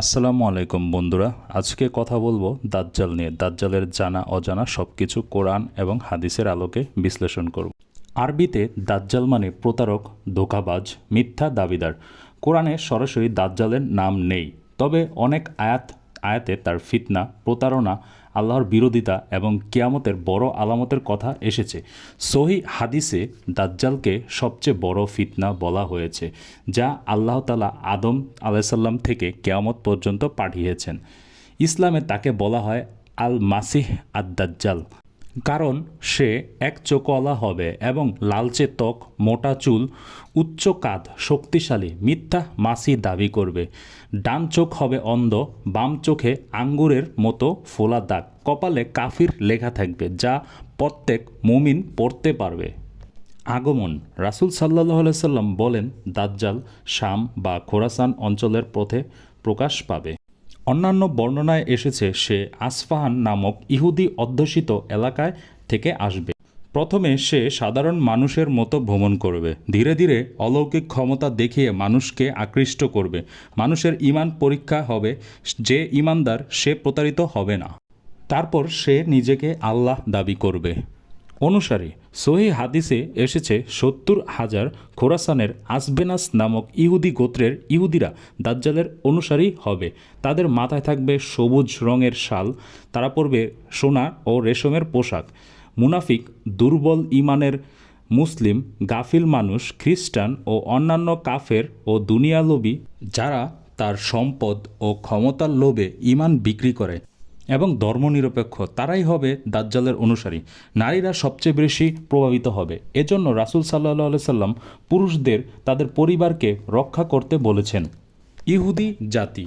আসসালামু আলাইকুম বন্ধুরা, আজকে কথা বলব দাজ্জাল নিয়ে। দাজ্জালের জানা, অজানা সব কিছু কোরআন এবং হাদিসের আলোকে বিশ্লেষণ করব। আরবিতে দাজ্জাল মানে প্রতারক, ধোকাবাজ, মিথ্যা দাবিদার। কোরআনে সরাসরি দাজ্জালের নাম নেই, তবে অনেক আয়াত আয়াতে তার ফিতনা, প্রতারণা, আল্লাহর বিরোধিতা এবং কিয়ামতের বড় আলামতের কথা এসেছে। সহি হাদিসে দাজ্জালকে সবচেয়ে বড় ফিতনা বলা হয়েছে, যা আল্লাহ তালা আদম আলাইসাল্লাম থেকে কেয়ামত পর্যন্ত পাঠিয়েছেন। ইসলামে তাকে বলা হয় আল মাসিহ আদ দাজ্জাল কারণ সে এক চোখওয়ালা হবে এবং লালচে ত্বক, মোটা চুল, উচ্চ কাঁধ, শক্তিশালী, মিথ্যা, মাসি দাবি করবে। ডান চোখ হবে অন্ধ, বাম চোখে আঙ্গুরের মতো ফোলা দাগ। কপালে কাফির লেখা থাকবে যা প্রত্যেক মুমিন পড়তে পারবে। আগমন। রাসুল সাল্লাহ সাল্লাম বলেন, দাজ্জাল শাম বা খোরাসান অঞ্চলের পথে প্রকাশ পাবে। অন্যান্য বর্ণনায় এসেছে সে আসফাহান নামক ইহুদি অধ্যুষিত এলাকায় থেকে আসবে। প্রথমে সে সাধারণ মানুষের মতো ভ্রমণ করবে। ধীরে ধীরে অলৌকিক ক্ষমতা দেখিয়ে মানুষকে আকৃষ্ট করবে। মানুষের ইমান পরীক্ষা হবে, যে ইমানদার সে প্রতারিত হবে না। তারপর সে নিজেকে আল্লাহ দাবি করবে। অনুসারী সহি হাদিসে এসেছে সত্তর হাজার খোরাসানের আসবেনাস নামক ইহুদি গোত্রের ইহুদিরা দাজ্জালের অনুসারী হবে। তাদের মাথায় থাকবে সবুজ রঙের শাল, তারা পরবে সোনা ও রেশমের পোশাক। মুনাফিক, দুর্বল ইমানের মুসলিম, গাফিল মানুষ, খ্রিস্টান ও অন্যান্য কাফের ও দুনিয়ালোভী যারা তার সম্পদ ও ক্ষমতার লোভে ইমান বিক্রি করে। এবং ধর্মনিরপেক্ষ, তারাই হবে দাজ্জালের অনুসারী। নারীরা সবচেয়ে বেশি প্রভাবিত হবে। এজন্য রাসুল সাল্লাহ সাল্লাম পুরুষদের তাদের পরিবারকে রক্ষা করতে বলেছেন। ইহুদি জাতি।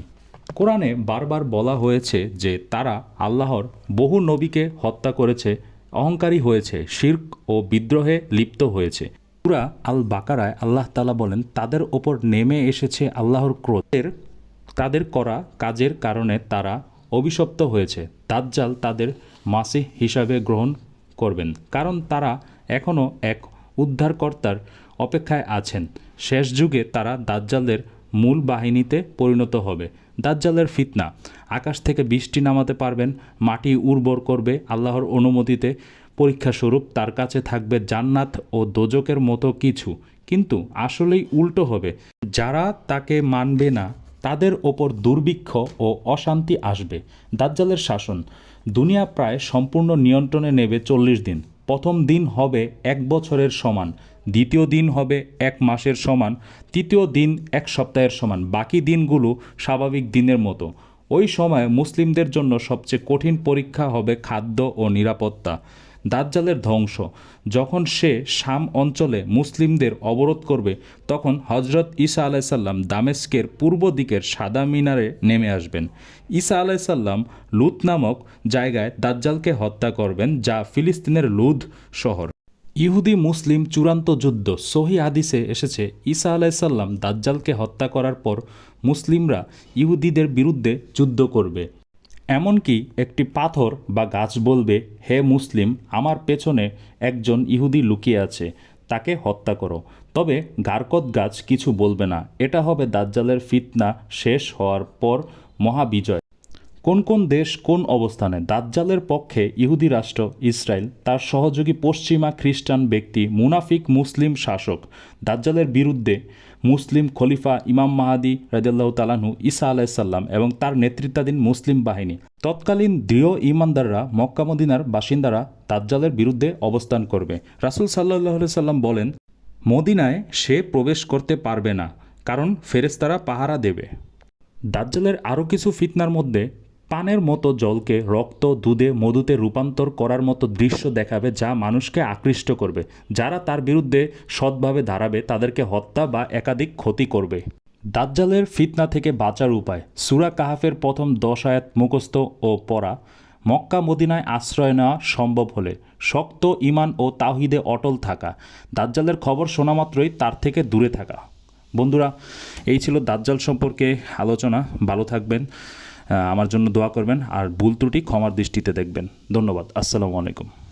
কোরআনে বারবার বলা হয়েছে যে তারা আল্লাহর বহু নবীকে হত্যা করেছে, অহংকারী হয়েছে, শির্ক ও বিদ্রোহে লিপ্ত হয়েছে। পুরা আল বাকারায় আল্লাহ তালা বলেন, তাদের ওপর নেমে এসেছে আল্লাহর ক্রোধের, তাদের করা কাজের কারণে তারা অভিশপ্ত হয়েছে। দাজ্জাল তাদের মাসি হিসাবে গ্রহণ করবেন, কারণ তারা এখনও এক উদ্ধারকর্তার অপেক্ষায় আছেন। শেষ যুগে তারা দাজ্জালের মূল বাহিনীতে পরিণত হবে। দাজ্জালের ফিতনা, আকাশ থেকে বৃষ্টি নামাতে পারবেন, মাটি উর্বর করবে, আল্লাহর অনুমতিতে পরীক্ষাস্বরূপ তার কাছে থাকবে জান্নাত ও দোজকের মতো কিছু। কিন্তু আসলেই উল্টো হবে। যারা তাকে মানবে না তাদের ওপর দুর্ভিক্ষ ও অশান্তি আসবে। দাজ্জালের শাসন। দুনিয়া প্রায় সম্পূর্ণ নিয়ন্ত্রণে নেবে চল্লিশ দিন। প্রথম দিন হবে এক বছরের সমান। দ্বিতীয় দিন হবে এক মাসের সমান। তৃতীয় দিন এক সপ্তাহের সমান। বাকি দিনগুলো স্বাভাবিক দিনের মতো। ওই সময় মুসলিমদের জন্য সবচেয়ে কঠিন পরীক্ষা হবে খাদ্য ও নিরাপত্তা। দাজ্জালের ধ্বংস। যখন সে শাম অঞ্চলে মুসলিমদের অবরোধ করবে, তখন হজরত ঈসা আলাইসাল্লাম দামেস্কের পূর্ব দিকের সাদা মিনারে নেমে আসবেন। ঈসা আলাইসাল্লাম লুত নামক জায়গায় দাজ্জালকে হত্যা করবেন, যা ফিলিস্তিনের লুধ শহর। ইহুদি মুসলিম চূড়ান্ত যুদ্ধ সহি হাদিসে এসেছে, ঈসা আলাইসাল্লাম দাজ্জালকে হত্যা করার পর মুসলিমরা ইহুদিদের বিরুদ্ধে যুদ্ধ করবে। এমনকি একটি পাথর বা গাছ বলবে, হে মুসলিম, আমার পেছনে একজন ইহুদি লুকিয়ে আছে, তাকে হত্যা করো। তবে গারকত গাছ কিছু বলবে না। এটা হবে দাজ্জালের ফিতনা শেষ হওয়ার পর মহাবিজয়। কোন কোন দেশ কোন অবস্থানে? দাজ্জালের পক্ষে ইহুদি রাষ্ট্র ইসরায়েল, তার সহযোগী পশ্চিমা খ্রিস্টান ব্যক্তি, মুনাফিক মুসলিম শাসক। দাজ্জালের বিরুদ্ধে মুসলিম খলিফা ইমাম মাহাদি রাজিয়াল্লাহ তালাহু ঈসা আলাইসাল্লাম এবং তার নেতৃত্বাধীন মুসলিম বাহিনী। তৎকালীন দৃঢ় ইমানদাররা মক্কামদিনার বাসিন্দারা দাজ্জালের বিরুদ্ধে অবস্থান করবে। রাসুল সাল্লাহ সাল্লাম বলেন, মদিনায় সে প্রবেশ করতে পারবে না, কারণ ফেরেস্তারা পাহারা দেবে। দাজ্জালের আরও কিছু ফিতনার মধ্যে পানের মতো জলকে রক্ত, দুধে, মধুতে রূপান্তর করার মতো দৃশ্য দেখাবে যা মানুষকে আকৃষ্ট করবে। যারা তার বিরুদ্ধে সৎভাবে দাঁড়াবে, তাদেরকে হত্যা বা একাধিক ক্ষতি করবে। দাজ্জালের ফিতনা থেকে বাঁচার উপায়। সুরা কাহাফের প্রথম দশ আয়াত মুখস্থ ও পড়া, মক্কা মদিনায় আশ্রয় নেওয়া সম্ভব হলে শক্ত ইমান ও তাহিদে অটল থাকা, দাজ্জালের খবর শোনা মাত্রই তার থেকে দূরে থাকা। বন্ধুরা, এই ছিল দাজ্জাল সম্পর্কে আলোচনা। ভালো থাকবেন। আমার জন্য দোয়া করবেন আর ভুল ত্রুটি ক্ষমার দৃষ্টিতে দেখবেন। ধন্যবাদ। আসসালামু আলাইকুম।